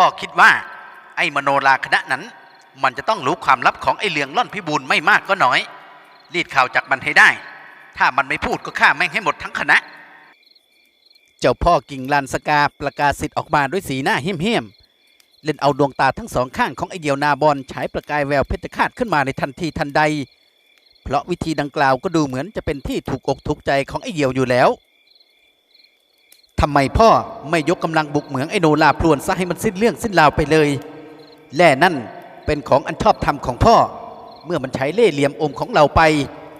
พ่อคิดว่าไอ้มโนราคณะนั้น มันจะต้องรู้ความลับของไอ้เหลืองล่อนพิบูลไม่มากก็น้อย รีดข่าวจากมันให้ได้ ถ้ามันไม่พูดก็ฆ่าแม่งให้หมดทั้งคณะ เจ้าพ่อกิ่งลานสกาประกาศสิทธิ์ออกมาด้วยสีหน้าเหี้ยมๆเล่นเอาดวงตาทั้งสองข้างของไอเดียวนาบอลฉายประกายแววเพชรฆาตขึ้นมาในทันทีทันใด เพราะวิธีดังกล่าวก็ดูเหมือนจะเป็นที่ถูกอกถูกใจของไอเดียวอยู่แล้ว ทำไมพ่อไม่ยกกำลังบุกเหมืองไอโนลาพลวนซะให้มันสิ้นเรื่องสิ้นราวไปเลย แล่นั่นเป็นของอันชอบธรรมของพ่อ เมื่อมันใช้เล่ห์เหลี่ยมอมของเราไป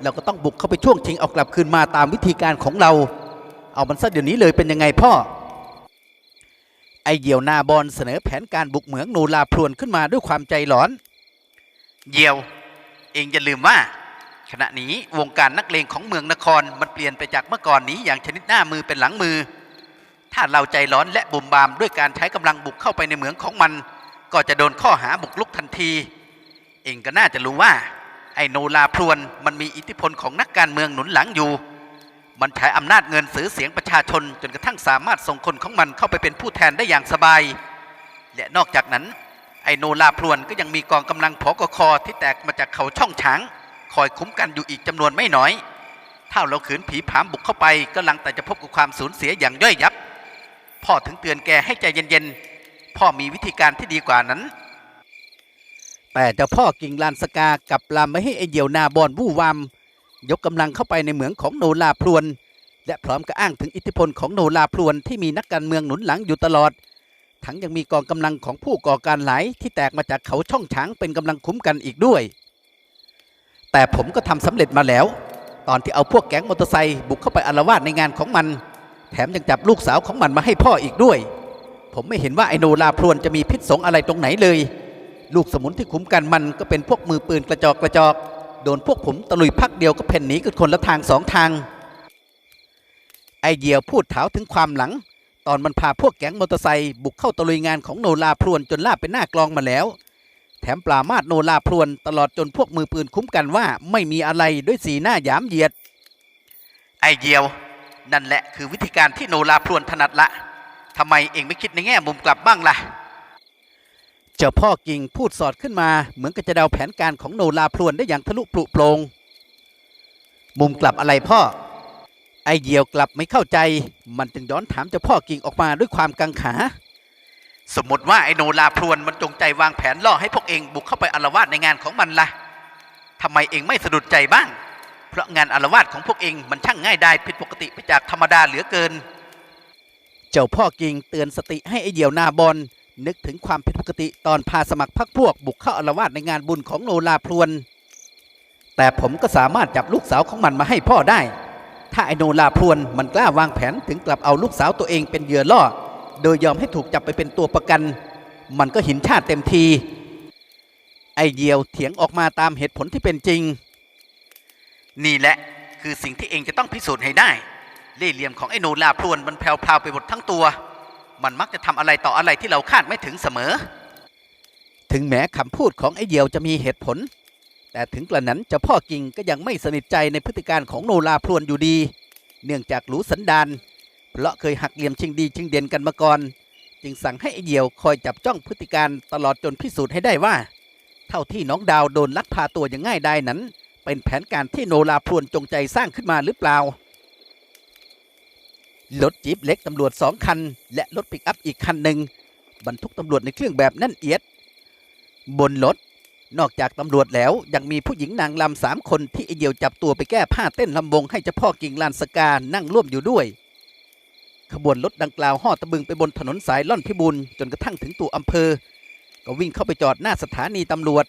เราก็ต้องบุกเข้าไปช่วงชิงเอากลับคืนมาตามวิธีการของเรา เอามันซะเดี๋ยวนี้เลยเป็นยังไงพ่อ ไอเหี่ยวนาบอลเสนอแผนการบุกเหมืองโนลาพรวนขึ้นมาด้วยความใจหลอน เหี่ยว เองอย่าลืมว่าขณะนี้วงการนักเลงของเมืองนครมันเปลี่ยนไปจากเมื่อก่อนนี้อย่างชนิดหน้ามือเป็นหลังมือ ถ้าเราใจร้อนและบุ่มบามด้วยการใช้กำลังบุกเข้าไปในเหมืองของมัน ก็จะโดนข้อหาบุกลุกทันที เองก็น่าจะรู้ว่า ไอ้โนลาพรวนมันมีอิทธิพลของนักการเมืองหนุนหลังอยู่ มันใช้อำนาจเงินซื้อเสียงประชาชน จนกระทั่งสามารถส่งคนของมันเข้าไปเป็นผู้แทนได้อย่างสบาย และนอกจากนั้น ไอโนลาพรวนก็ยังมีกองกำลังพกคอที่แตกมาจากเขาช่องช้างคอยคุ้มกันอยู่อีกจำนวนไม่น้อย ถ้าเราขืนผีผามบุกเข้าไปก็ลังแต่จะพบกับความสูญเสียอย่างย่อยยับ พ่อถึงเตือนแกให้ใจเย็นๆ พ่อมีวิธีการที่ดีกว่านั้น แต่เจ้าพ่อกิ่งลานสกากลับลามไม่ให้ไอเดียวนาบอนวู่วามยกกำลังเข้าไปในเหมืองของโนลาพรวน และพร้อมกับอ้างถึงอิทธิพลของโนลาพรวนที่มีนักการเมืองหนุนหลังอยู่ตลอด ทั้งยังมีกองกำลังของผู้ก่อการหลายที่แตกมาจากเขาช่องช้างเป็นกำลังคุ้มกันอีกด้วย แต่ผมก็ทำสำเร็จมาแล้ว ตอนที่เอาพวกแก๊งมอเตอร์ไซค์บุกเข้าไปอาละวาดในงานของมัน แถมยังจับลูกสาวของมันมาให้พ่ออีกด้วย ผมไม่เห็นว่าไอโนลาพรวนจะมีพิษสงอะไรตรงไหนเลย ลูกสมุนที่คุ้มกันมันก็เป็นพวกมือปืนกระจอกกระจอกโดนพวกผมตะลุยพักเดียวก็เพ่นหนีกันคนละทางสองทาง ไอเดียวพูดถาวถึงความหลัง ตอนมันพาพวกแก๊งมอเตอร์ไซค์บุกเข้าตะลุยงานของโนลาพรวนจนลาบเป็นหน้ากลองมาแล้ว แถมปรามาดโนลาพรวนตลอดจนพวกมือปืนคุ้มกันว่าไม่มีอะไรด้วยสีหน้าหยามเหยียด ไอเดียว นั่นแหละคือวิธีการที่โนลาพรวนถนัดละทำไมเองไม่คิดในแง่มุมกลับบ้างล่ะ เจ้าพ่อกิ่งพูดสอดขึ้นมา เหมือนกับจะเดาแผนการของโนลาพรวนได้อย่างทะลุปลุโปรง มุมกลับอะไรพ่อ ไอเหี่ยวกลับไม่เข้าใจ มันจึงย้อนถามเจ้าพ่อกิ่งออกมาด้วยความกังขา สมมติว่าไอโนลาพรวนมันจงใจวางแผนล่อให้พวกเองบุกเข้าไปอารวาสในงานของมันล่ะทำไมเองไม่สะดุดใจบ้าง เพราะงานอารวาสของพวกเองมันช่างง่ายได้ผิดปกติไปจากธรรมดาเหลือเกิน เจ้าพ่อกิ่งเตือนสติให้ไอเหี่ยวนาบอลนึกถึงความผิดปกติตอนพาสมัครพรรคพวกบุกเข้าอารวาสในงานบุญของโนลาพรวน แต่ผมก็สามารถจับลูกสาวของมันมาให้พ่อได้ ถ้าไอโนลาพรวนมันกล้าวางแผนถึงกลับเอาลูกสาวตัวเองเป็นเหยื่อล่อ โดยยอมให้ถูกจับไปเป็นตัวประกัน มันก็หินชาติเต็มที ไอเดียวเถียงออกมาตามเหตุผลที่เป็นจริง นี่แหละคือสิ่งที่เองจะต้องพิสูจน์ให้ได้ เล่ห์เหลี่ยมของไอโนลาพรวนมันแผ่วๆไปหมดทั้งตัว มันมักจะทำอะไรต่ออะไรที่เราคาดไม่ถึงเสมอ ถึงแม้คำพูดของไอเดียวจะมีเหตุผล แต่ถึงกระนั้นเจ้าพ่อกิ่งก็ยังไม่สนิทใจในพฤติการของโนลาพรวนอยู่ดี เนื่องจากรู้สันดานเพราะเคยหักเหลี่ยมชิงดีชิงเด่นกันมาก่อน จึงสั่งให้ไอเดียวคอยจับจ้องพฤติการตลอดจนพิสูจน์ให้ได้ว่า เท่าที่น้องดาวโดนลักพาตัวอย่างง่ายได้นั้น เป็นแผนการที่โนลาพวนจงใจสร้างขึ้นมาหรือเปล่า รถจี๊ปเล็กตำรวจสองคัน และรถปิกอัพอีกคันหนึ่งบรรทุกตำรวจในเครื่องแบบแนั่นเอียด บนรถนอกจากตำรวจแล้วยังมีผู้หญิงนางลำสามคนที่ไอเดียวจับตัวไปแก้ผ้าเต้นลำวงให้เจ้าพ่อกิ่งลานสกานั่งร่วมอยู่ด้วย ขบวนรถดังกล่าวห่อตะบึงไปบนถนนสายล่อนพิบูลจนกระทั่งถึงตัวอำเภอ ก็วิ่งเข้าไปจอดหน้าสถานีตำรวจ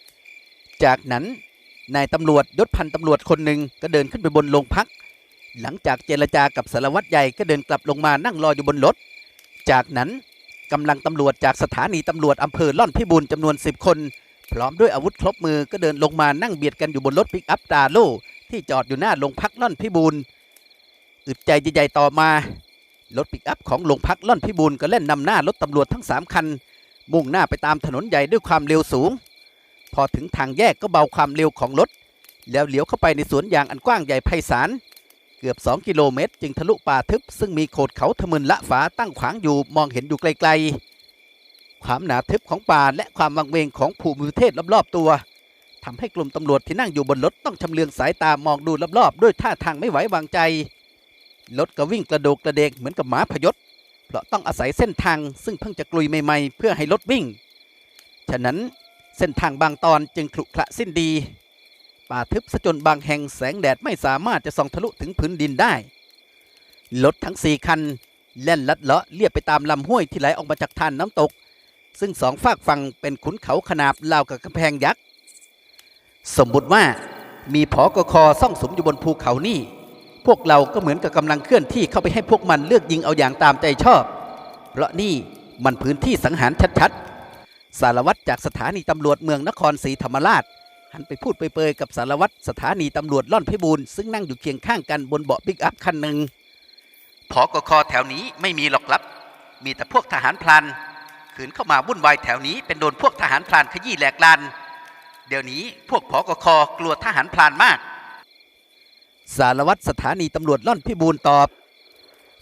จากนั้น นายตำรวจยศพันตำรวจคนหนึ่งก็เดินขึ้นไปบนโรงพัก หลังจากเจรจากับสารวัตรใหญ่ก็เดินกลับลงมานั่งรออยู่บนรถ จากนั้นกำลังตำรวจจากสถานีตำรวจอำเภอล่อนพิบูลจำนวน 10 คน พร้อมด้วยอาวุธครบมือก็เดินลงมานั่งเบียดกันอยู่บนรถปิกอัพตาโล่ที่จอดอยู่หน้าโรงพักล่อนพิบูลอึดใจใหญ่ๆต่อมารถปิกอัพของโรงพักล่อนพิบูลก็เล่นนำหน้ารถตำรวจทั้ง 3 คัน มุ่งหน้าไปตามถนนใหญ่ด้วยความเร็วสูง พอถึงทางแยกก็เบาความเร็วของรถ แล้วเลี้ยวเข้าไปในสวนยางอันกว้างใหญ่ไพศาล เกือบ 2 กิโลเมตร จึงทะลุป่าทึบ ซึ่งมีโขดเขาทะมึนละฝาตั้งขวางอยู่มองเห็นอยู่ไกลๆ ความหนาทึบของป่าและความวังเวงของภูมิประเทศรอบๆตัวทำให้กลุ่มตำรวจที่นั่งอยู่บนรถต้องชำเลืองสายตามองดูรอบๆ ด้วยท่าทางไม่ไหววางใจ รถก็วิ่งกระโดกกระเดกเหมือนกับหมาพยศ เพราะต้องอาศัยเส้นทางซึ่งเพิ่งจะกลุยใหม่ๆ เพื่อให้รถวิ่ง ฉะนั้น เส้นทางบางตอนจึงขรุขระสิ้นดี ป่าทึบซะจนบางแห่งแสงแดดไม่สามารถจะส่องทะลุถึงพื้นดินได้ รถทั้งสี่คันแล่นลัดเลาะเลียบไปตามลำห้วยที่ไหลออกมาจากท่านน้ำตก ซึ่งสองฝากฝั่งเป็นขุนเขาขนาบราวกับกำแพงยักษ์สมมุติว่ามีผอกคอซ่องสมอยู่บนภูเขานี่ พวกเราก็เหมือนกับกำลังเคลื่อนที่เข้าไปให้พวกมันเลือกยิงเอาอย่างตามใจชอบ เพราะนี่มันพื้นที่สังหารชัดๆ สารวัตรจากสถานีตำรวจเมืองนครศรีธรรมราช หันไปพูดเปยๆกับสารวัตรสถานีตำรวจล่อนพิบูลซึ่งนั่งอยู่เคียงข้างกันบนเบาะปิกอัพคันหนึ่งผอกคอแถวนี้ไม่มีหรอกครับ มีแต่พวกทหารพลานขืนเข้ามาวุ่นวายแถวนี้เป็นโดนพวกทหารพลานขยี้แหลกลาน เดี๋ยวนี้พวกผอกคอกลัวทหารพลานมาก สารวัตรสถานีตำรวจล่อนพิบูลตอบ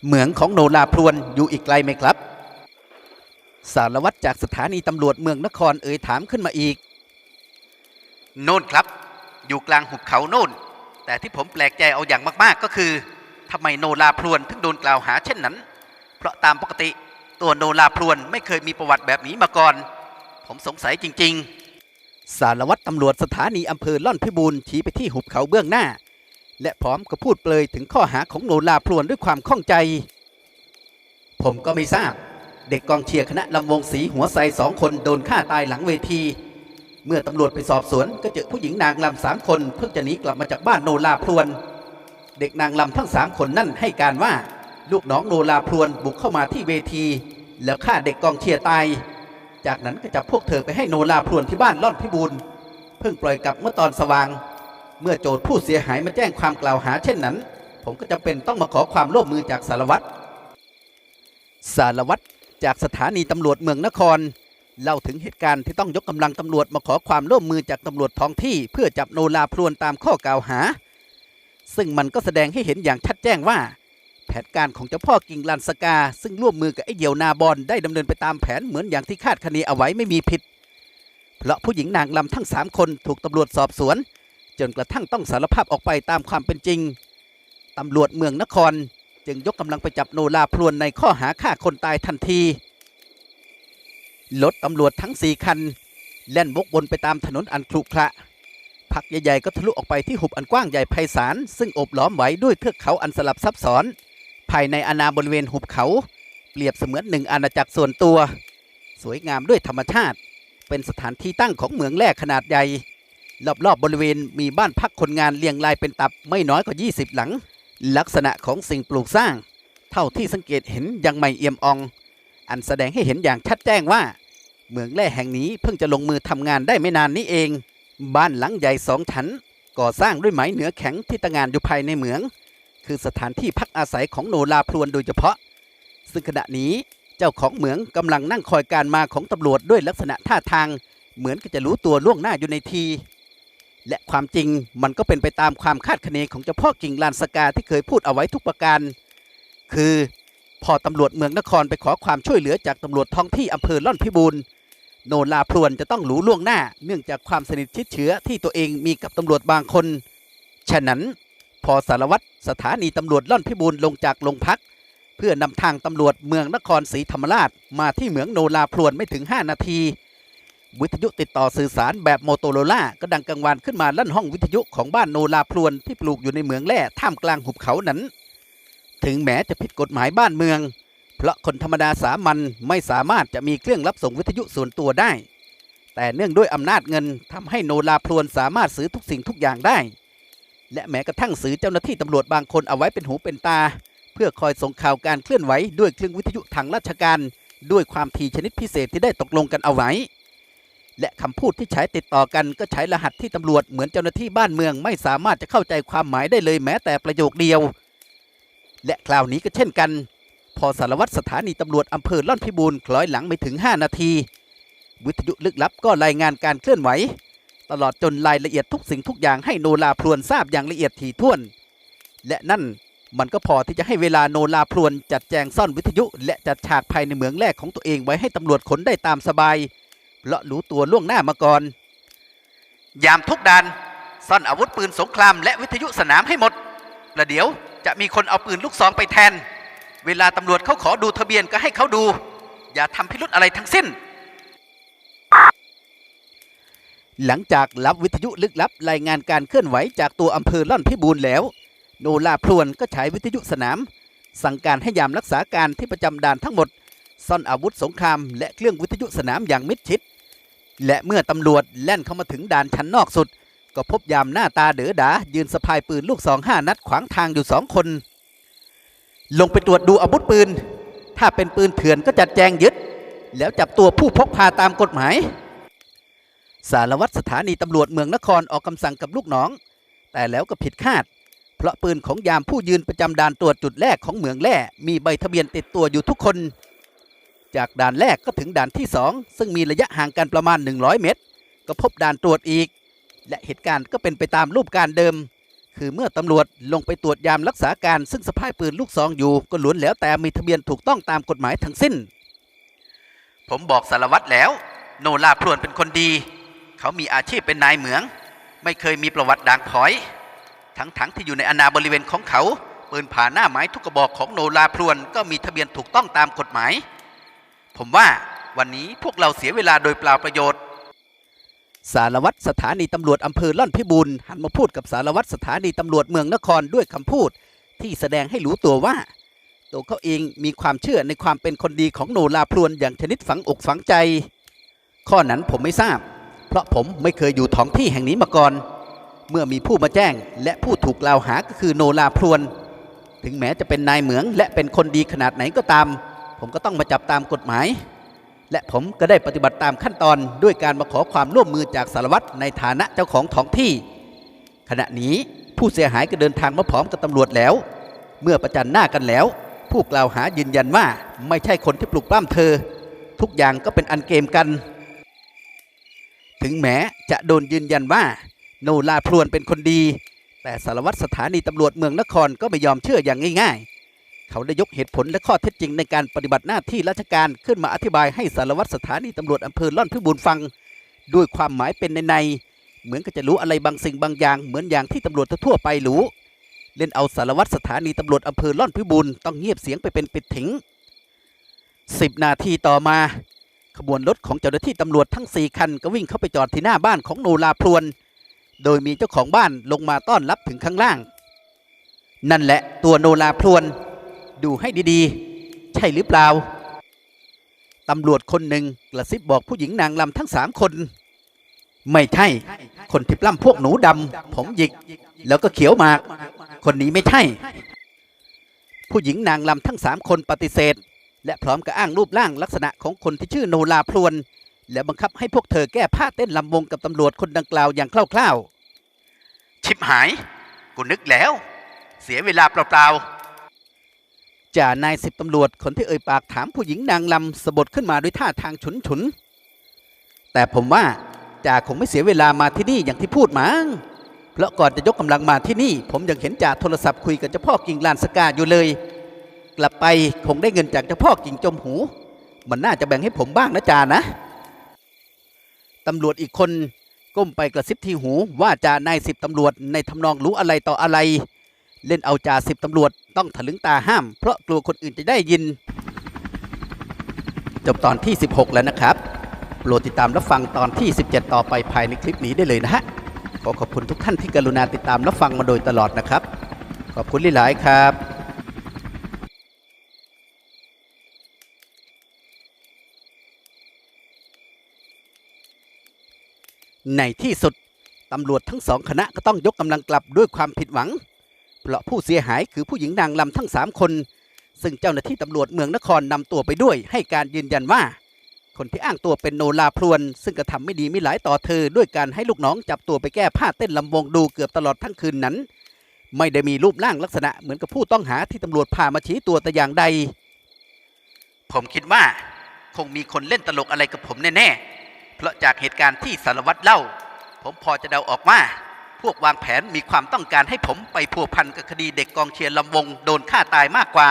เหมืองของโนราพรวนอยู่อีกไกลไหมครับ สารวัตรจากสถานีตำรวจเมืองนครเอ่ยถามขึ้นมาอีก โน่นครับ อยู่กลางหุบเขาโน่น แต่ที่ผมแปลกใจเอาอย่างมากๆก็คือทำไมโนราพรวนถึงโดนกล่าวหาเช่นนั้น เพราะตามปกติตัวโนราพรวนไม่เคยมีประวัติแบบนี้มาก่อน ผมสงสัยจริง ๆ สารวัตรตำรวจสถานีอำเภอล่อนพิบูลชี้ไปที่หุบเขาเบื้องหน้า และพร้อมกับพูดเปลยถึงข้อหาของโนราพรวนด้วยความข้องใจ ผมก็ไม่ทราบ เด็กกองเชียร์คณะลำวงสีหัวใสสองคนโดนฆ่าตายหลังเวที เมื่อตำรวจไปสอบสวน ก็เจอผู้หญิงนางลำสามคนเพิ่งจะหนีกลับมาจากบ้านโนราพรวน เด็กนางลำทั้งสามคนนั่นให้การว่า ลูกน้องโนราพรวนบุกเข้ามาที่เวที แล้วฆ่าเด็กกองเชียร์ตาย จากนั้นก็จับพวกเธอไปให้โนราพรวนที่บ้านล่อนพิบูลเพิ่งปล่อยกลับเมื่อตอนสว่าง เมื่อโจทย์ผู้เสียหายมาแจ้งความกล่าวหาเช่นนั้น ผมก็จำเป็นต้องมาขอความร่วมมือจากสารวัตรสารวัตร จากสถานีตำรวจเมืองนคร เล่าถึงเหตุการณ์ที่ต้องยกกำลังตำรวจมาขอความร่วมมือจากตำรวจท้องที่ เพื่อจับโนราพรวนตามข้อกล่าวหา ซึ่งมันก็แสดงให้เห็นอย่างชัดแจ้งว่า แผนการของเจ้าพ่อกิ่งลันสกา ซึ่งร่วมมือกับไอ้เหยี่ยวนาบอลได้ดำเนินไปตามแผนเหมือนอย่างที่คาดคะเนเอาไว้ไม่มีผิด เพราะผู้หญิงนางลำทั้งสามคนถูกตำรวจสอบสวน จนกระทั่งต้องสารภาพออกไปตามความเป็นจริงตำรวจเมืองนคร จึงยกกำลังไปจับโนราพรวนในข้อหาฆ่าคนตายทันทีรถตำรวจทั้งสี่คัน แล่นวกวนไปตามถนนอันครุขระพักใหญ่ๆก็ทะลุออกไปที่หุบอันกว้างใหญ่ไพศาลซึ่งโอบล้อมไว้ด้วยเทือกเขาอันสลับซับซ้อน ภายในอาณาบริเวณหุบเขา เปรียบเสมือนหนึ่งอาณาจักรส่วนตัว สวยงามด้วยธรรมชาติ เป็นสถานที่ตั้งของเหมืองแร่ขนาดใหญ่รอบๆบริเวณมีบ้านพักคนงานเรียงรายเป็นตับไม่น้อยกว่า 20 หลัง ลักษณะของสิ่งปลูกสร้าง เท่าที่สังเกตเห็นยังไม่เอี่ยมออง อันแสดงให้เห็นอย่างชัดแจ้งว่าเหมืองแร่แห่งนี้เพิ่งจะลงมือทำงานได้ไม่นานนี้เอง บ้านหลังใหญ่สองชั้น ก่อสร้างด้วยไม้เหนือแข็งที่ตั้งงานอยู่ภายในเหมือง คือสถานที่พักอาศัยของโนราพรวนโดยเฉพาะ ซึ่งขณะนี้เจ้าของเหมืองกำลังนั่งคอยการมาของตำรวจด้วยลักษณะท่าทาง เหมือนกับจะรู้ตัวล่วงหน้าอยู่ในที และความจริงมันก็เป็นไปตามความคาดคะเนของเจ้าพ่อกิ่งลานสกาที่เคยพูดเอาไว้ทุกประการ คือพอตำรวจเมืองนครไปขอความช่วยเหลือจากตำรวจท้องที่อำเภอล่อนพิบูลโนลาพรวนจะต้องรู้ล่วงหน้า เนื่องจากความสนิทชิดเชื้อที่ตัวเองมีกับตำรวจบางคน ฉะนั้นพอสารวัตรสถานีตำรวจล่อนพิบูลลงจากโรงพัก เพื่อนำทางตำรวจเมืองนครศรีธรรมราชมาที่เหมืองโนลาพรวนไม่ถึง 5 นาที วิทยุติดต่อสื่อสารแบบโมโตโรล่าก็ดังกังวานขึ้นมาลั่นห้องวิทยุของบ้านโนลาพรวนที่ปลูกอยู่ในเมืองแร่ท่ามกลางหุบเขานั้น ถึงแม้จะผิดกฎหมายบ้านเมือง เพราะคนธรรมดาสามัญไม่สามารถจะมีเครื่องรับส่งวิทยุส่วนตัวได้ แต่เนื่องด้วยอำนาจเงินทำให้โนลาพรวนสามารถซื้อทุกสิ่งทุกอย่างได้ และแม้กระทั่งซื้อเจ้าหน้าที่ตำรวจบางคนเอาไว้เป็นหูเป็นตา เพื่อคอยส่งข่าวการเคลื่อนไหวด้วยเครื่องวิทยุทางราชการ ด้วยความถี่ชนิดพิเศษที่ได้ตกลงกันเอาไว้ และคำพูดที่ใช้ติดต่อกันก็ใช้รหัสที่ตำรวจเหมือนเจ้าหน้าที่บ้านเมืองไม่สามารถจะเข้าใจความหมายได้เลยแม้แต่ประโยคเดียว และคราวนี้ก็เช่นกัน พอสารวัตรสถานีตำรวจอำเภอล่อนพิบูลคล้อยหลังไม่ถึง 5 นาที วิทยุลึกลับก็รายงานการเคลื่อนไหว ตลอดจนรายละเอียดทุกสิ่งทุกอย่างให้โนลาพรวนทราบอย่างละเอียดถี่ถ้วน และนั่นมันก็พอที่จะให้เวลาโนลาพลวนจัดแจงซ่อนวิทยุ และจัดฉากภายในเหมืองแรกของตัวเองไว้ให้ตำรวจขนได้ตามสบาย เพราะรู้ตัวล่วงหน้ามาก่อน ยามทุกด่านซ่อนอาวุธปืนสงครามและวิทยุสนามให้หมดประเดี๋ยวจะมีคนเอาปืนลูกซองไปแทน เวลาตำรวจเขาขอดูทะเบียนก็ให้เขาดู อย่าทำพิรุธอะไรทั้งสิ้น หลังจากรับวิทยุลึกลับรายงานการเคลื่อนไหวจากตัวอำเภอล่อนพิบูลแล้ว โนลาพลวนก็ใช้วิทยุสนาม สั่งการให้ยามรักษาการที่ประจำด่านทั้งหมด ซ่อนอาวุธสงคราม และเครื่องวิทยุสนามอย่างมิดชิด และเมื่อตำรวจแล่นเข้ามาถึงด่านชั้นนอกสุด ก็พบยามหน้าตาเด๋อดา ยืนสะพายปืนลูกสองห้านัดขวางทางอยู่สองคน ลงไปตรวจดูอาวุธปืน ถ้าเป็นปืนเถื่อนก็จัดแจงยึด แล้วจับตัวผู้พกพาตามกฎหมาย สารวัตรสถานีตำรวจเมืองนครออกคำสั่งกับลูกน้อง แต่แล้วก็ผิดคาดเพราะปืนของยามผู้ยืนประจำด่านตรวจจุดแรกของเหมืองแร่มีใบทะเบียนติดตัวอยู่ทุกคน จากด่านแรกก็ถึงด่านที่สองซึ่งมีระยะห่างกันประมาณ 100 เมตร ก็พบด่านตรวจอีก และเหตุการณ์ก็เป็นไปตามรูปการเดิม คือเมื่อตำรวจลงไปตรวจยามรักษาการซึ่งสะพายปืนลูกซองอยู่ ก็ล้วนแล้วแต่มีทะเบียนถูกต้องตามกฎหมายทั้งสิ้น ผมบอกสารวัตรแล้ว โนลาพลวนเป็นคนดี เขามีอาชีพเป็นนายเหมือง ไม่เคยมีประวัติด่างพร้อย ทั้งๆที่อยู่ในอาณาบริเวณของเขาปืนผ่าหน้าไม้ทุกกระบอกของโนลาพลวนก็มีทะเบียนถูกต้องตามกฎหมาย ผมว่าวันนี้พวกเราเสียเวลาโดยเปล่าประโยชน์ สารวัตรสถานีตำรวจอำเภอล่อนพิบูลหันมาพูดกับสารวัตรสถานีตำรวจเมืองนครด้วยคำพูด ที่แสดงให้รู้ตัวว่า ตัวเขาเองมีความเชื่อในความเป็นคนดีของโนลาพลวนอย่างชนิดฝังอกฝังใจ ข้อนั้นผมไม่ทราบ เพราะผมไม่เคยอยู่ท้องที่แห่งนี้มาก่อน เมื่อมีผู้มาแจ้ง และผู้ถูกกล่าวหาก็คือโนลาพลวน ถึงแม้จะเป็นนายเหมืองและเป็นคนดีขนาดไหนก็ตาม ผมก็ต้องมาจับตามกฎหมาย และผมก็ได้ปฏิบัติตามขั้นตอนด้วยการมาขอความร่วมมือจากสารวัตรในฐานะเจ้าของท้องที่ ขณะนี้ผู้เสียหายก็เดินทางมาพร้อมกับตำรวจแล้ว เมื่อประจันหน้ากันแล้ว ผู้กล่าวหายืนยันว่าไม่ใช่คนที่ปลุกปล้ำเธอ ทุกอย่างก็เป็นอันเกมกัน ถึงแม้จะโดนยืนยันว่า โนลาพลวนเป็นคนดี แต่สารวัตรสถานีตำรวจเมืองนครก็ไม่ยอมเชื่ออย่างง่ายๆ เขาได้ยกเหตุผลและข้อเท็จจริงในการปฏิบัติหน้าที่ราชการขึ้นมาอธิบายให้สารวัตรสถานีตำรวจอำเภอล่อนพิบูลฟัง ด้วยความหมายเป็นในในเหมือนกับจะรู้อะไรบางสิ่งบางอย่าง เหมือนอย่างที่ตำรวจทั่วไปรู้ เล่นเอาสารวัตรสถานีตำรวจอำเภอล่อนพิบูลต้องเงียบเสียงไปเป็นปิดถิงสิบนาทีต่อมา ขบวนรถของเจ้าหน้าที่ตำรวจทั้งสี่คัน ก็วิ่งเข้าไปจอดที่หน้าบ้านของโนลาพลวน โดยมีเจ้าของบ้านลงมาต้อนรับถึงข้างล่าง นั่นแหละตัวโนลาพลวน ดูให้ดีๆ ใช่หรือเปล่า ตำรวจคนหนึ่งกระซิบบอกผู้หญิงนางลำทั้งสามคน ไม่ใช่ คนที่ปล้ำพวกหนูดำผมหยิก แล้วก็เขียวมาก คนนี้ไม่ใช่ ผู้หญิงนางลำทั้งสามคนปฏิเสธ และพร้อมกับอ้างรูปร่างลักษณะของคนที่ชื่อโนลาพลวนและบังคับให้พวกเธอแก้ผ้าเต้นลำวงกับตำรวจคนดังกล่าวอย่างคร่าวๆ ชิบหาย กูนึกแล้ว เสียเวลาเปล่า จ่านายสิบตำรวจคนที่เอ่ยปากถามผู้หญิงนางลำสะบดขึ้นมาด้วยท่าทางฉุนฉุน แต่ผมว่าจ่าคงไม่เสียเวลามาที่นี่อย่างที่พูดมั้งเพราะก่อนจะยกกำลังมาที่นี่ ผมยังเห็นจ่าโทรศัพท์คุยกับเจ้าพ่อกิ่งลานสกาอยู่เลย กลับไปคงได้เงินจากเจ้าพ่อกิ่งจมหู มันน่าจะแบ่งให้ผมบ้างนะจ่านะตำรวจอีกคนก้มไปกระซิบที่หูว่าจ่านายสิบตำรวจในทำนองรู้อะไรต่ออะไร เล่นเอาจ่าสิบตำรวจต้องถลึงตาห้าม เพราะกลัวคนอื่นจะได้ยิน จบตอนที่ 16 แล้วนะครับโปรดติดตามรับฟังตอนที่ 17 ต่อไปภายในคลิปนี้ได้เลยนะฮะ ขอขอบคุณทุกท่านที่กรุณาติดตามรับฟังมาโดยตลอดนะครับ ขอบคุณหลายๆครับในที่สุด ตำรวจทั้งสองคณะก็ต้องยกกำลังกลับด้วยความผิดหวัง เพราะผู้เสียหายคือผู้หญิงนางลำทั้งสามคน ซึ่งเจ้าหน้าที่ตำรวจเมืองนครนำตัวไปด้วย ให้การยืนยันว่า คนที่อ้างตัวเป็นโนลาพลวน ซึ่งกระทำไม่ดีไม่หลายต่อเธอ ด้วยการให้ลูกน้องจับตัวไปแก้ผ้าเต้นลำวงดูเกือบตลอดทั้งคืนนั้น ไม่ได้มีรูปร่างลักษณะเหมือนกับผู้ต้องหาที่ตำรวจพามาชี้ตัวแต่อย่างใด ผมคิดว่า คงมีคนเล่นตลกอะไรกับผมแน่ๆเพราะจากเหตุการณ์ที่สารวัตรเล่า ผมพอจะเดาออกว่า พวกวางแผนมีความต้องการให้ผมไปพัวพันกับคดีเด็กกองเชียร์ลำวงโดนฆ่าตายมากกว่า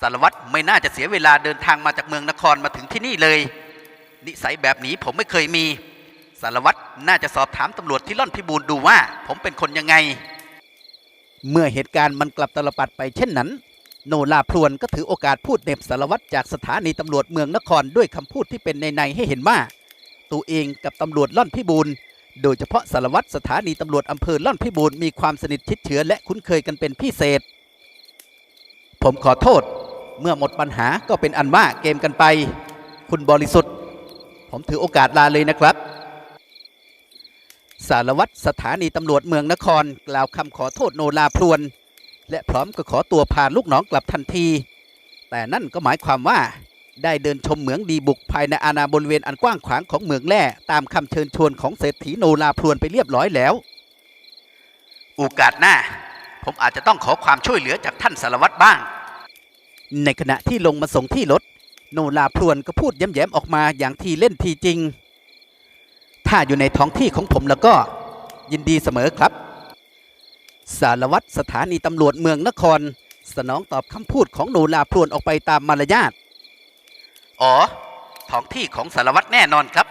สารวัตรไม่น่าจะเสียเวลาเดินทางมาจากเมืองนครมาถึงที่นี่เลย นิสัยแบบนี้ผมไม่เคยมี สารวัตรน่าจะสอบถามตำรวจที่ล่อนพิบูลดูว่า ผมเป็นคนยังไง เมื่อเหตุการณ์มันกลับตลปัดไปเช่นนั้น โนลาพลวนก็ถือโอกาสพูดเหน็บสารวัตรจากสถานีตำรวจเมืองนครด้วยคำพูดที่เป็นในในให้เห็นว่าตัวเองกับตำรวจล่อนพิบูล โดยเฉพาะสารวัตรสถานีตำรวจอำเภอล่อนพิบูลมีความสนิทชิดเชื้อและคุ้นเคยกันเป็นพิเศษ ผมขอโทษเมื่อหมดปัญหาก็เป็นอันว่าเกมกันไป คุณบริสุทธิ์ ผมถือโอกาสลาเลยนะครับ สารวัตรสถานีตำรวจเมืองนคร กล่าวคำขอโทษโนลาพลวน และพร้อมก็ขอตัวพาลูกน้องกลับทันที แต่นั่นก็หมายความว่า ได้เดินชมเหมืองดีบุกภายในอาณาบริเวณอันกว้างขวางของเหมืองแร่ตามคำเชิญชวนของเศรษฐีโนลาพลวนไปเรียบร้อยแล้ว โอกาสหน้า ผมอาจจะต้องขอความช่วยเหลือจากท่านสารวัตรบ้าง ในขณะที่ลงมาส่งที่รถ โนลาพลวนก็พูดแย้มๆออกมาอย่างทีเล่นทีจริง ถ้าอยู่ในท้องที่ของผมแล้วก็ ยินดีเสมอครับ สารวัตรสถานีตำรวจเมืองนคร สนองตอบคำพูดของโนลาพลวนออกไปตามมารยาท อ๋อท้องที่ของสารวัตรแน่นอนครับ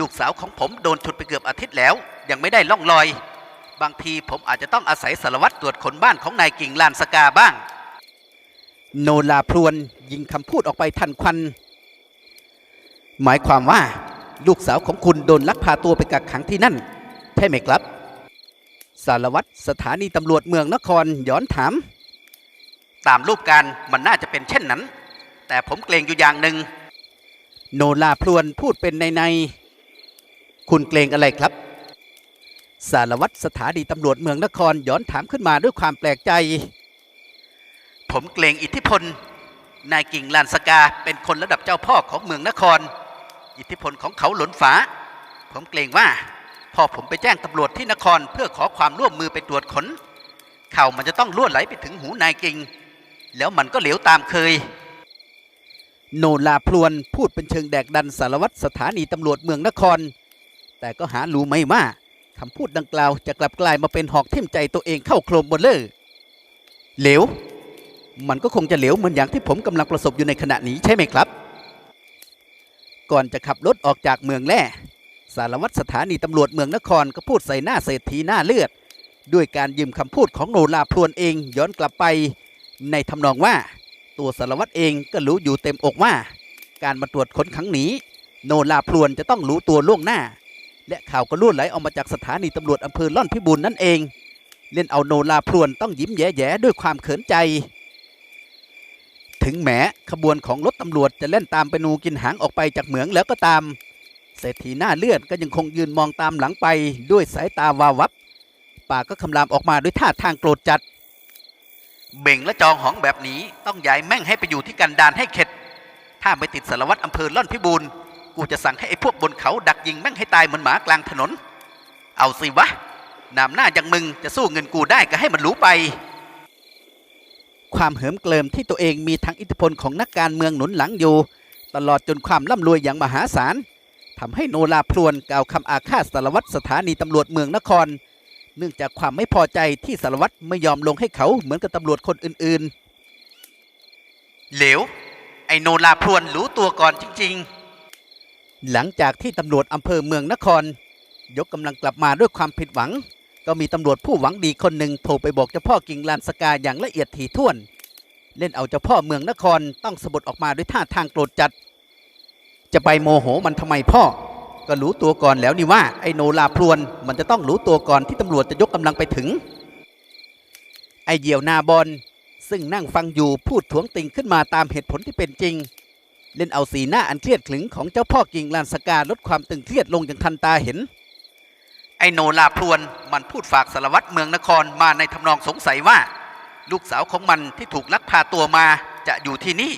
ลูกสาวของผมโดนฉุดไปเกือบอาทิตย์แล้ว ยังไม่ได้ล่องลอย บางทีผมอาจจะต้องอาศัยสารวัตรตรวจคนบ้านของนายกิ่งลานสกาบ้าง โนลาพลวนยิงคำพูดออกไปทันควัน หมายความว่าลูกสาวของคุณโดนลักพาตัวไปกักขังที่นั่น ใช่ไหมครับ สารวัตรสถานีตำรวจเมืองนครย้อนถาม ตามรูปการมันน่าจะเป็นเช่นนั้น แต่ผมเกรงอยู่อย่างหนึ่งโนลาพลวนพูดเป็นในในๆคุณเกรงอะไรครับ สารวัตรสถานีตำรวจเมืองนครย้อนถามขึ้นมาด้วยความแปลกใจ ผมเกรงอิทธิพล นายกิ่งลานสกาเป็นคนระดับเจ้าพ่อของเมืองนคร อิทธิพลของเขาหลนฟ้าผมเกรงว่าพอผมไปแจ้งตำรวจที่นครเพื่อขอความร่วมมือไปตรวจค้นข่าวมันจะต้องล่วไหลไปถึงหูนายกิ่ง แล้วมันก็เหลวตามเคย โนลาพลวนพูดเป็นเชิงแดกดันสารวัตรสถานีตำรวจเมืองนคร แต่ก็หารู้ไม่ว่าคำพูดดังกล่าวจะกลับกลายมาเป็นหอกทิ่มใจตัวเองเข้าโครมบนเลอเหลว มันก็คงจะเหลวเหมือนอย่างที่ผมกำลังประสบอยู่ในขณะนี้ใช่ไหมครับ ก่อนจะขับรถออกจากเมืองแร่สารวัตรสถานีตำรวจเมืองนครก็พูดใส่หน้าเศรษฐีหน้าเลือด ด้วยการยืมคำพูดของโนลาพลวนเองย้อนกลับไป ในทำนองว่า ตัวสารวัตรเองก็รู้อยู่เต็มอกว่า การมาตรวจค้นครั้งนี้ โนลาพลวนจะต้องรู้ตัวล่วงหน้า และข่าวก็ล่วนไหลออกมาจากสถานีตำรวจอำเภอล่อนพิบูลนั่นเอง เล่นเอาโนลาพลวนต้องยิ้มแย่ๆด้วยความเขินใจ ถึงแม้ขบวนของรถตำรวจจะเล่นตามไปนูกินหางออกไปจากเหมืองแล้วก็ตามเศรษฐีหน้าเลือดก็ยังคงยืนมองตามหลังไปด้วยสายตาวาววับ ปากก็คำรามออกมาด้วยท่าทางโกรธจัด เบ่งและจองหองแบบนี้ ต้องย้ายแม่งให้ไปอยู่ที่กันดานให้เข็ด ถ้าไม่ติดสารวัตรอำเภอล่อนพิบูลกูจะสั่งให้ไอ้พวกบนเขาดักยิงแม่งให้ตายเหมือนหมากลางถนน เอาสิวะนามหน้าอย่างมึงจะสู้เงินกูได้ก็ให้มันรู้ไป ความเหิมเกลิมที่ตัวเองมีทั้งอิทธิพลของนักการเมืองหนุนหลังอยู่ ตลอดจนความร่ำรวยอย่างมหาศาลทำให้โนลาพลวนกล่าวคำอาฆาตสารวัตรสถานีตำรวจเมืองนคร เนื่องจากความไม่พอใจที่สารวัตรไม่ยอมลงให้เขาเหมือนกับตำรวจคนอื่นเหลว ไอ้โนลาพรวนรู้ตัวก่อนจริง ๆ หลังจากที่ตำรวจอำเภอเมืองนคร ยกกำลังกลับมาด้วยความผิดหวัง ก็มีตำรวจผู้หวังดีคนหนึ่งโทรไปบอกเจ้าพ่อกิ่งลานสกาอย่างละเอียดถี่ถ้วน เล่นเอาเจ้าพ่อเมืองนครต้องสะบดออกมาด้วยท่าทางโกรธจัด จะไปโมโหมันทำไมพ่อ ก็รู้ตัวก่อนแล้วนี่ว่าไอ้โนลาพรวนมันจะต้องรู้ตัวก่อนที่ตำรวจจะยกกำลังไปถึง ไอเหี่ยวนาบอลซึ่งนั่งฟังอยู่พูดถวงติงขึ้นมาตามเหตุผลที่เป็นจริง เล่นเอาสีหน้าอันเครียดขลึงของเจ้าพ่อกิ่งลานสกาลดความตึงเครียดลงอย่างทันตาเห็น ไอ้โนลาพรวนมันพูดฝากสารวัตรเมืองนครมาในทำนองสงสัยว่า ลูกสาวของมันที่ถูกลักพาตัวมาจะอยู่ที่นี่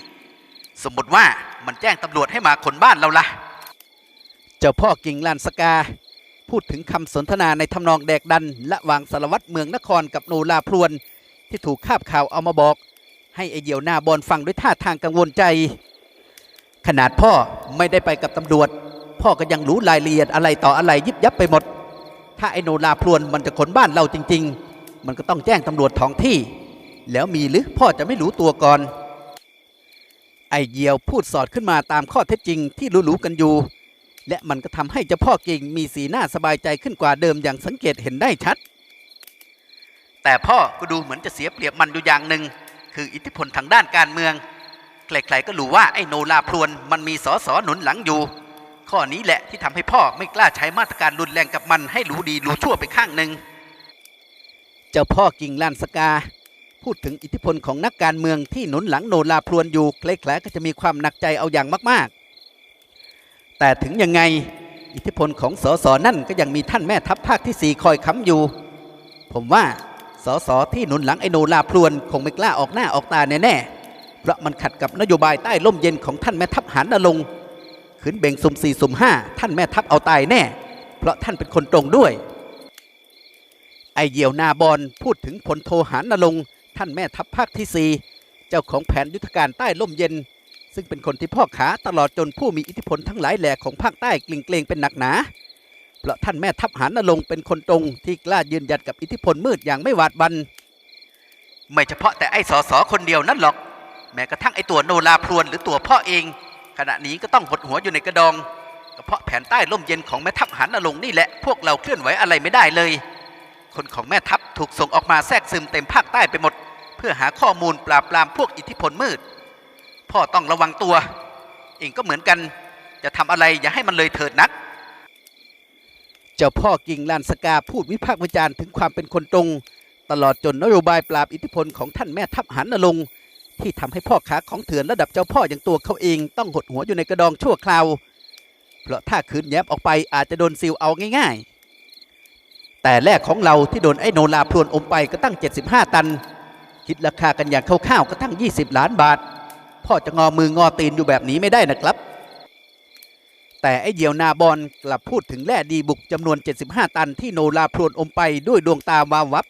สมมติว่ามันแจ้งตำรวจให้มาคนบ้านเราละเจ้าพ่อกิ่งลานสกา พูดถึงคำสนทนาในทำนองแดกดันระหว่างสารวัตรเมืองนครกับโนลาพรวน ที่ถูกคาบข่าวเอามาบอก ให้ไอเดียวหน้าบอลฟังด้วยท่าทางกังวลใจ ขนาดพ่อไม่ได้ไปกับตำรวจ พ่อก็ยังรู้รายละเอียดอะไรต่ออะไรยิบยับไปหมด ถ้าไอโนลาพลวนมันจะขนบ้านเราจริง ๆ มันก็ต้องแจ้งตำรวจท้องที่ แล้วมีหรือพ่อจะไม่รู้ตัวก่อนไอเยียวพูดสอดขึ้นมาตามข้อเท็จจริงที่รู้ๆกันอยู่ และมันก็ทำให้เจ้าพ่อกิ่งมีสีหน้าสบายใจขึ้นกว่าเดิมอย่างสังเกตเห็นได้ชัด แต่พ่อก็ดูเหมือนจะเสียเปรียบมันอยู่อย่างหนึ่งคืออิทธิพลทางด้านการเมืองใครๆก็รู้ว่าไอ้โนลาพลวนมันมีสอสอหนุนหลังอยู่ ข้อนี้แหละที่ทำให้พ่อไม่กล้าใช้มาตรการรุนแรงกับมันให้รู้ดีรู้ชั่วไปข้างหนึ่งเจ้าพ่อกิ่งลานสกา พูดถึงอิทธิพลของนักการเมืองที่หนุนหลังโนลาพลวนอยู่คล้ายๆก็จะมีความหนักใจเอาอย่างมากๆ แต่ถึงยังไงอิทธิพลของสสนั่นก็ยังมีท่านแม่ทัพภาคที่สี่คอยค้ำอยู่ ผมว่าสสที่หนุนหลังไอโนลาพลวนคงไม่กล้าออกหน้าออกตาแน่ๆเพราะมันขัดกับนโยบายใต้ร่มเย็นของท่านแม่ทัพหานนรงขืนเบ่งสุ่มสี่สุ่มห้าท่านแม่ทัพเอาตายแน่ เพราะท่านเป็นคนตรงด้วย ไอเหี่ยวนาบอนพูดถึงพลโทหารนรงท่านแม่ทัพภาคที่สี่เจ้าของแผนยุทธการใต้ล่มเย็น ซึ่งเป็นคนที่พ่อขาตลอดจนผู้มีอิทธิพลทั้งหลายแหล่ของภาคใต้กลิ่งเกรงเป็นหนักหนาเพราะท่านแม่ทัพหารนรงเป็นคนตรงที่กล้ายืนหยัดกับอิทธิพลมืดอย่างไม่หวาดบัน ไม่เฉพาะแต่ไอ้สอสอคนเดียวนั่นหรอก แม้กระทั่งไอ้ตัวโนลาพลวนหรือตัวพ่อเอง ขณะนี้ก็ต้องหดหัวอยู่ในกระดองก็เพราะแผนใต้ร่มเย็นของแม่ทัพหันนรงนี่แหละพวกเราเคลื่อนไหวอะไรไม่ได้เลย คนของแม่ทัพถูกส่งออกมาแทรกซึมเต็มภาคใต้ไปหมด เพื่อหาข้อมูลปราบปรามพวกอิทธิพลมืด พ่อต้องระวังตัว เองก็เหมือนกันจะทำอะไรอย่าให้มันเลยเถิดนัก เจ้าพ่อกิ่งลานสกาพูดวิพากษ์วิจารณ์ถึงความเป็นคนตรง ตลอดจนนโยบายปราบอิทธิพลของท่านแม่ทัพหารนรงที่ทำให้พ่อค้าของเถื่อนระดับเจ้าพ่ออย่างตัวเขาเองต้องหดหัวอยู่ในกระดองชั่วคราว เพราะถ้าคืนแยบออกไปอาจจะโดนซิลเอาง่ายๆ แต่แรกของเราที่โดนไอ้โนลาพลวนอมไปก็ตั้ง 75 ตัน คิดราคากันอย่างคร่าวๆก็ตั้ง 20 ล้านบาท พ่อจะงอมืองอตีนอยู่แบบนี้ไม่ได้นะครับ แต่ไอ้เหี่ยวนาบอลกลับพูดถึงแร่ดีบุกจำนวน 75 ตันที่โนลาพลวนอมไปด้วยดวงตาวาววับ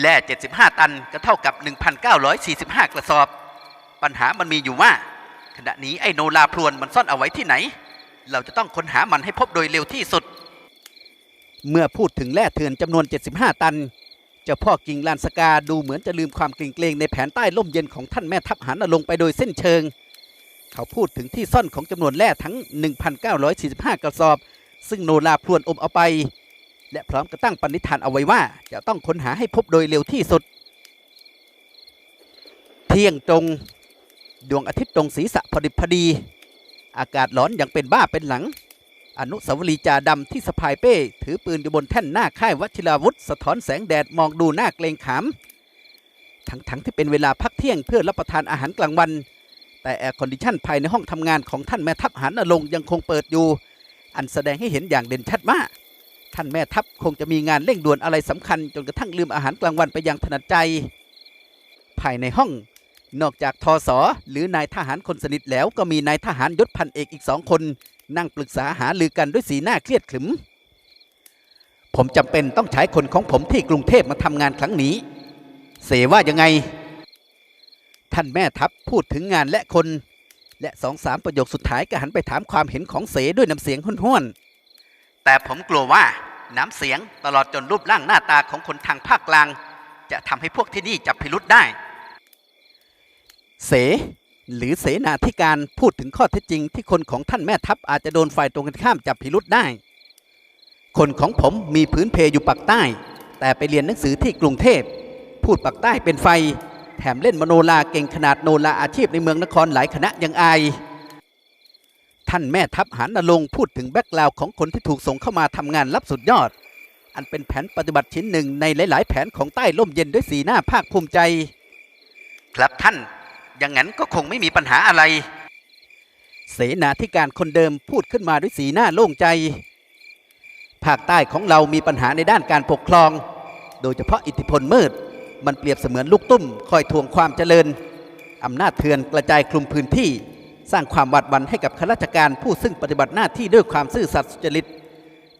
แร่75 ตันก็เท่ากับ 1,945 กระสอบ ปัญหามันมีอยู่ว่า ขณะนี้ไอ้โนลาพลวนมันซ่อนเอาไว้ที่ไหน เราจะต้องค้นหามันให้พบโดยเร็วที่สุด เมื่อพูดถึงแร่เถื่อนจำนวน 75 ตันเจ้าพ่อกิ่งลานสกาดูเหมือนจะลืมความกลิ่งเกรงในแผนใต้ล่มเย็นของท่านแม่ทัพหานลงไปโดยเส้นเชิง เขาพูดถึงที่ซ่อนของจำนวนแร่ทั้ง 1,945 กระสอบ ซึ่งโนลาพลวนอมเอาไป และพร้อมกระตั้งปณิธานเอาไว้ว่า จะต้องค้นหาให้พบโดยเร็วที่สุด เที่ยงตรงดวงอาทิตย์ตรงศีรษะพอดิบพอดี อากาศร้อนอย่างเป็นบ้าเป็นหลัง อนุสาวรีย์จ่าดำที่สะพายเป้ ถือปืนอยู่บนแท่นหน้าค่ายวชิราวุธ สะท้อนแสงแดดมองดูหน้าเกรงขามทั้งๆที่เป็นเวลาพักเที่ยงเพื่อรับประทานอาหารกลางวัน แต่แอร์คอนดิชันภายในห้องทำงานของท่านแม่ทัพหานรงยังคงเปิดอยู่ อันแสดงให้เห็นอย่างเด่นชัดว่าท่านแม่ทัพคงจะมีงานเร่งด่วนอะไรสำคัญ จนกระทั่งลืมอาหารกลางวันไปอย่างถนัดใจ ภายในห้อง นอกจากทอสอหรือนายทหารคนสนิทแล้วก็มีนายทหารยศพันเอกอีกสองคน นั่งปรึกษาหาลือกันด้วยสีหน้าเครียดขรึม ผมจำเป็นต้องใช้คนของผมที่กรุงเทพมาทำงานครั้งนี้ เสว่ายังไง ท่านแม่ทัพพูดถึงงานและคน และสองสามประโยคสุดท้ายก็หันไปถามความเห็นของเสด้วยน้ำเสียงห้วนแต่ผมกลัวว่าน้ำเสียงตลอดจนรูปร่างหน้าตาของคนทางภาคกลาง จะทำให้พวกที่นี่จับพิรุษได้ เส หรือเสนาธิการพูดถึงข้อเท็จจริง ที่คนของท่านแม่ทัพอาจจะโดนฝ่ายตรงกันข้ามจับพิรุษได้ คนของผมมีพื้นเพอยู่ปากใต้ แต่ไปเรียนหนังสือที่กรุงเทพ พูดปากใต้เป็นไฟ แถมเล่นมโนราเก่งขนาดโนราอาชีพในเมืองนครหลายคณะยังอาย ท่านแม่ทัพหานนรงพูดถึงแบ็กกราวของคนที่ถูกส่งเข้ามาทำงานรับสุดยอด อันเป็นแผนปฏิบัติชิ้นหนึ่งในหลาย ๆ แผนของใต้ร่มเย็นด้วยสีหน้าภาคภูมิใจ ครับท่าน อย่างนั้นก็คงไม่มีปัญหาอะไร เสนาธิการคนเดิมพูดขึ้นมาด้วยสีหน้าโล่งใจ ภาคใต้ของเรามีปัญหาในด้านการปกครอง โดยเฉพาะอิทธิพลมืด มันเปรียบเสมือนลูกตุ้ม คอยทวงความเจริญ อำนาจเถื่อนกระจายคลุมพื้นที่ สร้างความหวาดหวั่นให้กับข้าราชการผู้ซึ่งปฏิบัติหน้าที่ด้วยความซื่อสัตย์สุจริต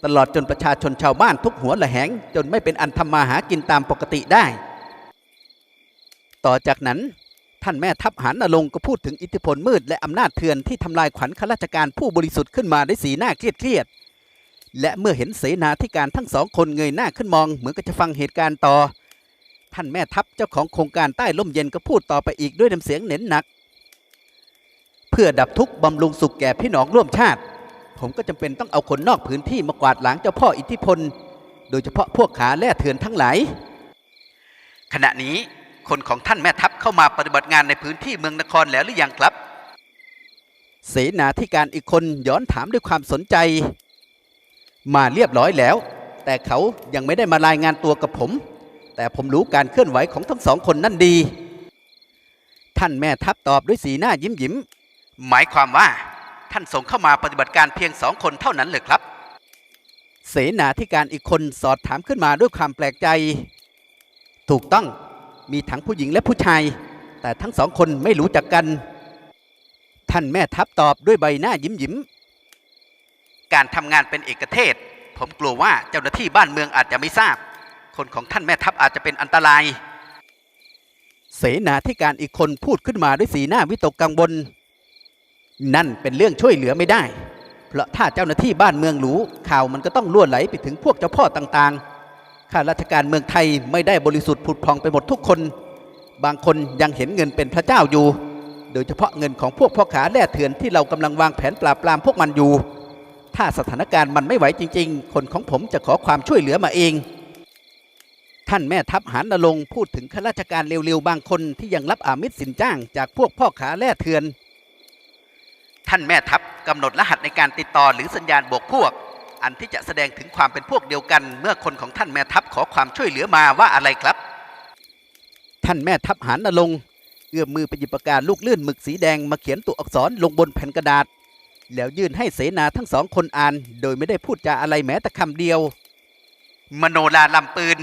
ตลอดจนประชาชนชาวบ้านทุกหัวละแหง จนไม่เป็นอันทำมาหากินตามปกติได้ ต่อจากนั้น ท่านแม่ทัพหานนรงก็พูดถึงอิทธิพลมืดและอำนาจเถื่อนที่ทำลายขวัญข้าราชการผู้บริสุทธิ์ขึ้นมาด้วยสีหน้าเครียดเครียด และเมื่อเห็นเสนาธิการทั้งสองคนเงยหน้าขึ้นมอง เหมือนกับจะฟังเหตุการณ์ต่อ ท่านแม่ทัพเจ้าของโครงการใต้ร่มเย็นก็พูดต่อไปอีกด้วยน้ำเสียงเน้นหนัก เพื่อดับทุกข์บำรุงสุขแก่พี่น้องร่วมชาติ ผมก็จำเป็นต้องเอาคนนอกพื้นที่มากวาดล้างเจ้าพ่ออิทธิพล โดยเฉพาะพวกขาแล่เถื่อนทั้งหลายขณะนี้ คนของท่านแม่ทัพเข้ามาปฏิบัติงานในพื้นที่เมืองนครแล้วหรือยังครับ เสนาธิการอีกคนย้อนถามด้วยความสนใจ มาเรียบร้อยแล้ว แต่เขายังไม่ได้มารายงานตัวกับผม แต่ผมรู้การเคลื่อนไหวของทั้งสองคนนั่นดี ท่านแม่ทัพตอบด้วยสีหน้ายิ้มยิ้มหมายความว่าท่านส่งเข้ามาปฏิบัติการเพียงสองคนเท่านั้นเลยครับ เสนาธิการอีกคนสอดถามขึ้นมาด้วยความแปลกใจ ถูกต้อง มีทั้งผู้หญิงและผู้ชาย แต่ทั้งสองคนไม่รู้จักกัน ท่านแม่ทัพตอบด้วยใบหน้ายิ้มยิ้ม การทำงานเป็นเอกเทศ ผมกลัวว่าเจ้าหน้าที่บ้านเมืองอาจจะไม่ทราบ คนของท่านแม่ทัพอาจจะเป็นอันตราย เสนาธิการอีกคนพูดขึ้นมาด้วยสีหน้าวิตกกังวล นั่นเป็นเรื่องช่วยเหลือไม่ได้ เพราะถ้าเจ้าหน้าที่บ้านเมืองรู้ข่าวมันก็ต้องล่วไหลไปถึงพวกเจ้าพ่อต่างๆ ข้าราชการเมืองไทยไม่ได้บริสุทธิ์ผุดพองไปหมดทุกคน บางคนยังเห็นเงินเป็นพระเจ้าอยู่ โดยเฉพาะเงินของพวกพ่อขาแล่เถื่อนที่เรากำลังวางแผนปราบปรามพวกมันอยู่ ถ้าสถานการณ์มันไม่ไหวจริง ๆ คนของผมจะขอความช่วยเหลือมาเอง ท่านแม่ทัพหานนรงพูดถึงข้าราชการเร็วๆบางคนที่ยังรับอามิตสินจ้าง จากพวกพ่อขาแล่เถื่อน ท่านแม่ทัพกำหนดรหัสในการติดต่อหรือสัญญาณบวกพวก อันที่จะแสดงถึงความเป็นพวกเดียวกัน เมื่อคนของท่านแม่ทัพขอความช่วยเหลือมาว่าอะไรครับ ท่านแม่ทัพหานนรงค์เอื้อมมือไปหยิบปากกาลูกลื่นหมึกสีแดงมาเขียนตัวอักษรลงบนแผ่นกระดาษ แล้วยื่นให้เสนาทั้งสองคนอ่าน โดยไม่ได้พูดจาอะไรแม้แต่คำเดียว มโนราลำปืน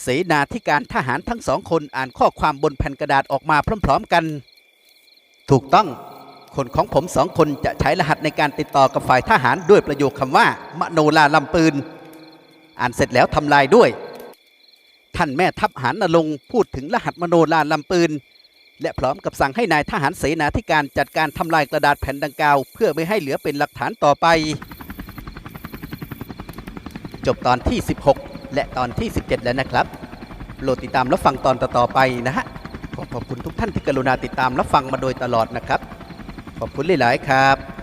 เสนาธิการทหารทั้งสองคนอ่านข้อความบนแผ่นกระดาษออกมาพร้อม ๆกัน ถูกต้อง คนของผมสองคนจะใช้รหัสในการติดต่อกับฝ่ายทหารด้วยประโยคคำว่า มโนลาลำปืน อ่านเสร็จแล้วทำลายด้วย ท่านแม่ทัพหารนรงพูดถึงรหัสมโนลาลำปืน และพร้อมกับสั่งให้นายทหารเสนาธิการจัดการทำลายกระดาษแผ่นดังกล่าว เพื่อไม่ให้เหลือเป็นหลักฐานต่อไป จบตอนที่ 16 และตอนที่ 17 แล้วนะครับโปรดติดตามรับฟังตอนต่อๆไปนะฮะขอขอบคุณทุกท่านที่กรุณาติดตามรับฟังมาโดยตลอดนะครับ ขอบคุณหลาย ๆ ครับ